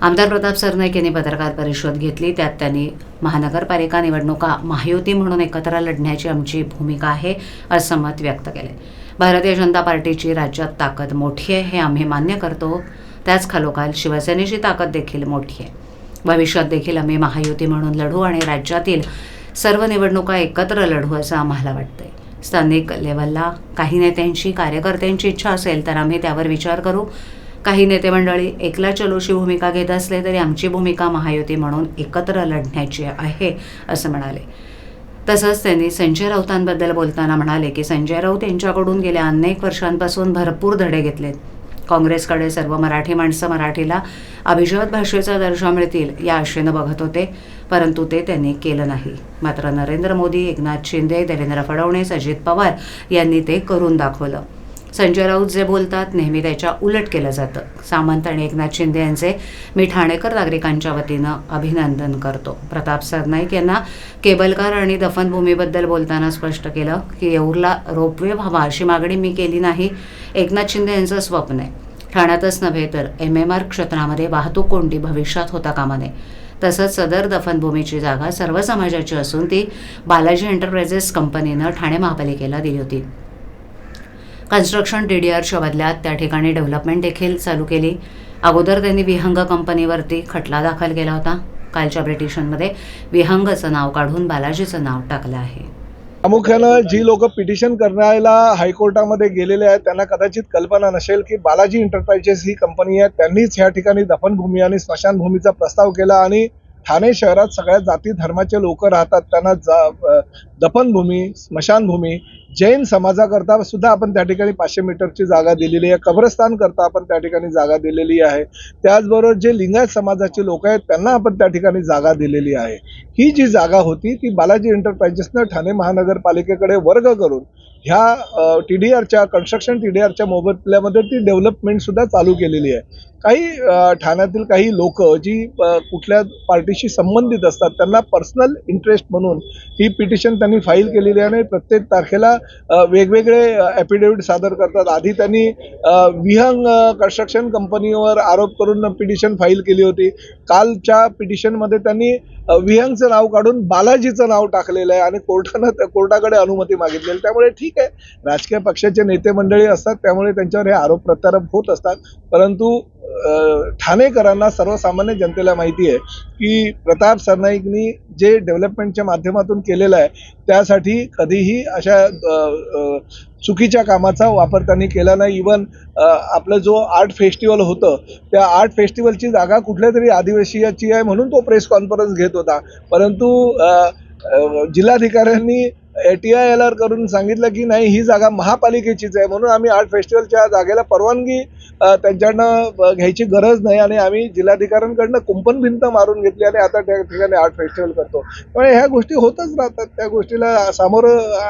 आमदार प्रताप सरनाईक यांनी पत्रकार परिषद घेतली. त्यात त्यांनी महानगरपालिका निवडणुका महायुती म्हणून एकत्र लढण्याची आमची भूमिका आहे असं मत व्यक्त केले भारतीय जनता पार्टीची राज्यात ताकद मोठी आहे हे आम्ही मान्य करतो. त्याच खालोखाल शिवसेनेची ताकद देखील मोठी आहे. भविष्यात देखील आम्ही महायुती म्हणून लढू आणि राज्यातील सर्व निवडणुका एकत्र लढू असं आम्हाला वाटतंय. स्थानिक लेवलला काही नेत्यांची कार्यकर्त्यांची इच्छा असेल तर आम्ही त्यावर विचार करू. काही नेते मंडळी एकला चलोशी भूमिका घेत असले तरी आमची भूमिका महायुती म्हणून एकत्र लढण्याची आहे असं म्हणाले. तसंच त्यांनी संजय राऊतांबद्दल बोलताना म्हणाले की संजय राऊत यांच्याकडून गेल्या अनेक वर्षांपासून भरपूर धडे घेतलेत. काँग्रेसकडे सर्व मराठी माणसं मराठीला अभिजात भाषेचा दर्जा मिळतील या आशेनं बघत होते परंतु ते त्यांनी केलं नाही. मात्र नरेंद्र मोदी एकनाथ शिंदे देवेंद्र फडणवीस अजित पवार यांनी ते करून दाखवलं. संजय राऊत जे बोलतात नेहमी त्याच्या उलट केलं जातं. सामंत आणि एकनाथ शिंदे यांचे मी ठाणेकर नागरिकांच्या वतीनं अभिनंदन करतो. प्रताप सरनाईक यांना केबलकार आणि दफनभूमीबद्दल बोलताना स्पष्ट केलं की येऊरला रोपवे व्हावा अशी मागणी मी केली नाही. एकनाथ शिंदे यांचं स्वप्न आहे. ठाण्यातच नव्हे तर एम एम आर क्षेत्रामध्ये वाहतूक कोंडी भविष्यात होता कामा नये. तसंच सदर दफनभूमीची जागा सर्व समाजाची असून ती बालाजी एंटरप्राइजेस कंपनीनं ठाणे महापालिकेला दिली होती. कन्स्ट्रक्शन डी डी आरच्या बदल्यात त्या ठिकाणी डेव्हलपमेंट देखील चालू केली. अगोदर त्यांनी विहंग कंपनीवरती खटला दाखल केला होता. कालच्या पिटिशनमध्ये विहंगचं नाव काढून बालाजीचं नाव टाकलं आहे. प्रामुख्यानं जी लोक पिटिशन करण्याला हायकोर्टामध्ये गेलेले आहेत त्यांना कदाचित कल्पना नसेल की बालाजी एंटरप्राइजेस ही कंपनी आहे. त्यांनीच ह्या ठिकाणी दफनभूमी आणि स्मशानभूमीचा प्रस्ताव केला आणि ठाणे शहरात सगळ्या जाती धर्माचे लोक राहतात. त्यांना जा दफनभूमी स्मशानभूमी जैन समाजाकरता सुद्धा आपण त्या ठिकाणी पाचशे मीटरची जागा दिलेली आहे. कब्रस्तान करता आपण त्या ठिकाणी जागा दिलेली आहे. त्याचबरोबर जे लिंगायत समाजाचे लोक आहेत त्यांना आपण त्या ठिकाणी जागा दिलेली आहे. ही जी जागा होती ती बालाजी एंटरप्राइजेसनं ठाणे महानगरपालिकेकडे वर्ग करून ह्या टी डी आरच्या कन्स्ट्रक्शन टी डी आरच्या मोबदल्यामध्ये ती डेव्हलपमेंट सुद्धा चालू केलेली आहे. काही ठाण्यातील काही लोक जी कुठल्या पार्टीशी संबंधित असतात त्यांना पर्सनल इंटरेस्ट म्हणून ही पिटिशन त्यांनी फाईल केलेली आहे आणि प्रत्येक तारखेला वेगवेगळे ॲफिडेव्हिट सादर करतात. आधी त्यांनी विहंग कन्स्ट्रक्शन कंपनीवर आरोप करून पिटिशन फाईल केली होती. कालच्या पिटिशनमध्ये त्यांनी विहंगचं नाव काढून बालाजीचं नाव टाकलेलं आहे आणि कोर्टानं त्या- कोर्टाकडे अनुमती मागितलेली आहे. त्यामुळे ठीक आहे. राजकीय पक्षाचे नेते मंडळी असतात त्यामुळे त्यांच्यावर हे आरोप प्रत्यारोप होत असतात. परंतु ठाणेकरांना सर्वसामान्य जनतेला माहिती आहे की प्रताप सरनाईकनी जे डेव्हलपमेंटच्या माध्यमातून केलेलं आहे त्यासाठी कधीही अशा चुकीच्या कामाचा वापर त्यांनी केला नाही. इवन आपलं जो आर्ट फेस्टिवल होतं त्या आर्ट फेस्टिवलची जागा कुठल्या तरी आदिवासीयाची आहे म्हणून तो प्रेस कॉन्फरन्स घेत होता. परंतु जिल्हाधिकाऱ्यांनी टी आय एल आर करून सांगितलं की नाही ही जागा महापालिकेचीच आहे. म्हणून आम्ही आर्ट फेस्टिवलच्या जागेला परवानगी त्यांच्याकडनं घ्यायची गरज नाही आणि आम्ही जिल्हाधिकाऱ्यांकडनं कुंपण भिंत मारून घेतली आणि आता त्या ठिकाणी आर्ट फेस्टिवल करतो. त्यामुळे ह्या गोष्टी होतच राहतात. त्या गोष्टीला सामोरं